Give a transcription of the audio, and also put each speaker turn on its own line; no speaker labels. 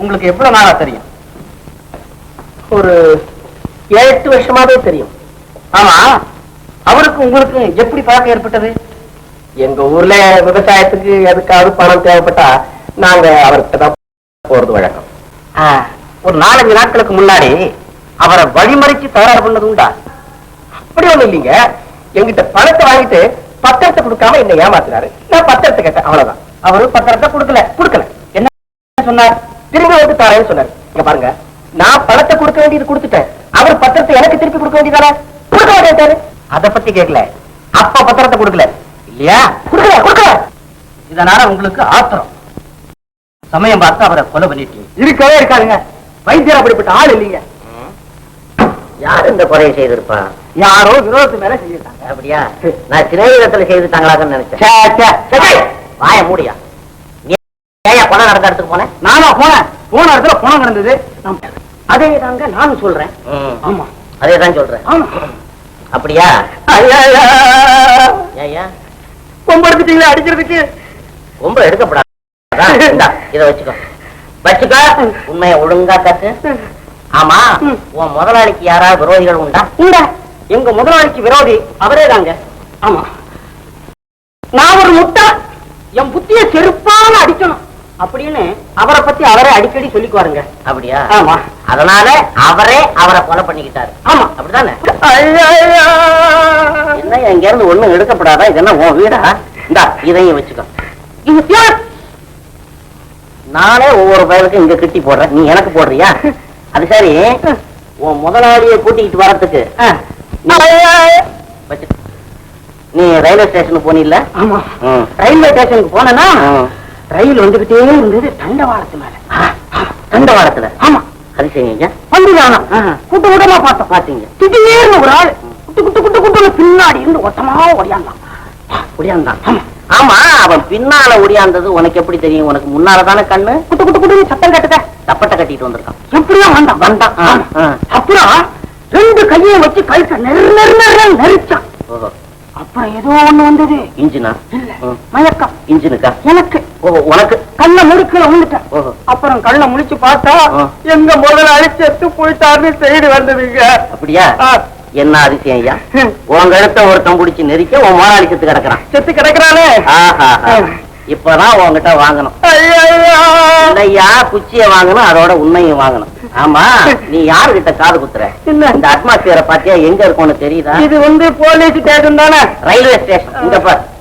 உங்களுக்கு எவ்வளவு நாளா தெரியும்?
ஒரு ஏழு எட்டு வருஷமாவே தெரியும்.
ஆமா. அவருக்கு உங்களுக்கு எப்படி பழக்கம் ஏற்பட்டது?
எங்க ஊர்ல விவசாயத்துக்கு எதுக்காவது பணம் தேவைப்பட்டா நாங்க அவர்கிட்ட தான் போறது வழக்கம்.
ஒரு நாலஞ்சு நாட்களுக்கு முன்னாடி அவரை வழிமறிச்சு தகராறு பண்ணது உண்டா?
அப்படி ஒண்ணும் இல்லைங்க. எங்கிட்ட பணத்தை வாங்கிட்டு பத்திரத்தை கொடுக்காம என்ன ஏமாத்துறாரு. நான் பத்திரத்தை கேட்டேன் அவ்வளவுதான்.
அவரு பத்திரத்தை கொடுக்கல
கொடுக்கல.
சொன்னார்.
திரும்பி வந்து தரேன்னு சொன்னாரு. இங்க பாருங்க. நான் பணத்தை கொடுக்க வேண்டியது கொடுத்துட்டேன். அவர் பத்திரத்தை எனக்கு திருப்பி கொடுக்க வேண்டியதானே? கொடுக்க மாட்டேன்ட்டாரு.
அத பத்தி கேட்கல அப்ப பத்திரத்தை கொடுக்கல. இல்லையா?
கொடுக்கல கொடுக்கல.
இதனால உங்களுக்கு ஆத்திரம். சமயம் பார்த்து அவரை கொலை பண்ணிட்டீங்க.
இருக்கவே இருக்காதுங்க. வைத்தியர் அப்படிப்பட்ட ஆள் இல்லைங்க.
யார் இந்த கொலையை செய்திருப்பா?
யாரோ விரோதத்து மேல செஞ்சிருக்காங்க.
அப்படியா? நான் சிறையிடத்துல செய்துட்டாங்களான்னு நினைச்சேன். வாய மூடியா கொலை நடந்த இடத்துக்கு போனேன்.
நானா போனேன். போன இடத்துல பணம் கிடந்தது நான் அதே தாங்க நானும் சொல்றேன். ஆமா.
அதே தான் சொல்றேன்.
ஆமா.
அப்படியா?
ஐயா
ஏயா
கொம்படுத்துட்டீங்களா அடிக்கிறதுக்கு?
ரொம்ப எடுக்கப்படாது. இத வச்சுக்கோ. வச்சுக்கோ. உண்மையை ஒழுங்கா கத்து ஆமா. உன் முதலாளிக்கு யாராவது விரோதிகள் உண்டா?
இந்த எங்க முதலாளிக்கு விரோதி அவரே தாங்க. ஆமா. நான் ஒரு முட்டை. என் புத்திய செருப்பான அடிக்கணும். அப்படின்னு அவரை பத்தி அவரே அடிக்கடி சொல்லிக்குவாருங்க.
அப்படியா?
ஆமா.
அதனால அவரே அவரை கொலை பண்ணிக்கிட்டாரு.
ஆமா.
அப்படிதானே என்ன இருந்து ஒண்ணும் எடுக்கப்படாதா? இது என்ன உன் வீடா? இந்தா இதையும் வச்சுக்கோ. நானே ஒவ்வொரு பயலுக்கும் இங்க கிட்டி போடுறேன். நீ எனக்கு போடுறியா? அது சரி. உன் முதலாளியை கூட்டிக்கிட்டு. வச்சு நீ ரயில்வே ஸ்டேஷனுக்கு போனில்ல.
ரயில்வே ஸ்டேஷனுக்கு
ம்.
ரயில் வந்துகிட்டே இருந்தது தண்டவாளத்து மேல.
தண்டவாளத்துல?
ஆமா.
அது சரிங்க
வந்துதானா கூட்ட கூட்டமா பார்த்தோம்.
பாத்தீங்க
திடீர்னு ஒரு ஆளு குட்டு குட்டு குட்டு குட்டுன்னு பின்னாடி இருந்து ஒட்டமா ஓடியாந்தான்.
ஒடியாந்தான் ஆமா. அவன் பின்னால ஒடியாந்தது உனக்கு எப்படி தெரியும்? உனக்கு முன்னால தானே கண்ணு?
குட்டு குட்டு குட்டுன்னு சத்தம் கேட்டத
தப்பட்டை கட்டிட்டு வந்திருக்கான்.
எப்படியா வந்தான்.
வந்தான்.
அப்புறம் ரெண்டு கையை வச்சு கழுத்த நெரு நெரு நெரு நெரிச்சான். அப்புறம் ஏதோ ஒண்ணு வந்தது.
இன்ஜினா?
இல்ல. மயக்கம்.
இன்ஜினுக்கா?
எனக்கு
உனக்கு?
கண்ண முடுக்கல வந்துட்டேன்
ஓஹோ.
அப்புறம் கண்ண முழிச்சு பார்த்தா. எங்க முதலாளி செத்து போயிட்டாருன்னு செய்தி வந்ததுங்க
அப்படியா. என்ன அதிசயம் ஐயா? உன் கழுத்த ஒருத்தன் பிடிச்சி நெரிக்க உன் முதலாளி செத்து கிடக்குறான்.
செத்து கிடக்குறானே.
இப்பதான் உன்கிட்ட வாங்கணும்.
ஐயா
இல்லையா? குச்சிய வாங்கணும் அதோட உண்மையும் வாங்கணும். ஆமா நீ யாருகிட்ட காது குத்துற. இந்த அட்மாஸ்பியரை பாத்தியா எங்க இருக்கும்னு தெரியுதா?
இது வந்து போலீஸ் ஸ்டேஷன் தானே?
ரயில்வே ஸ்டேஷன் இங்க பார்.
ஐயா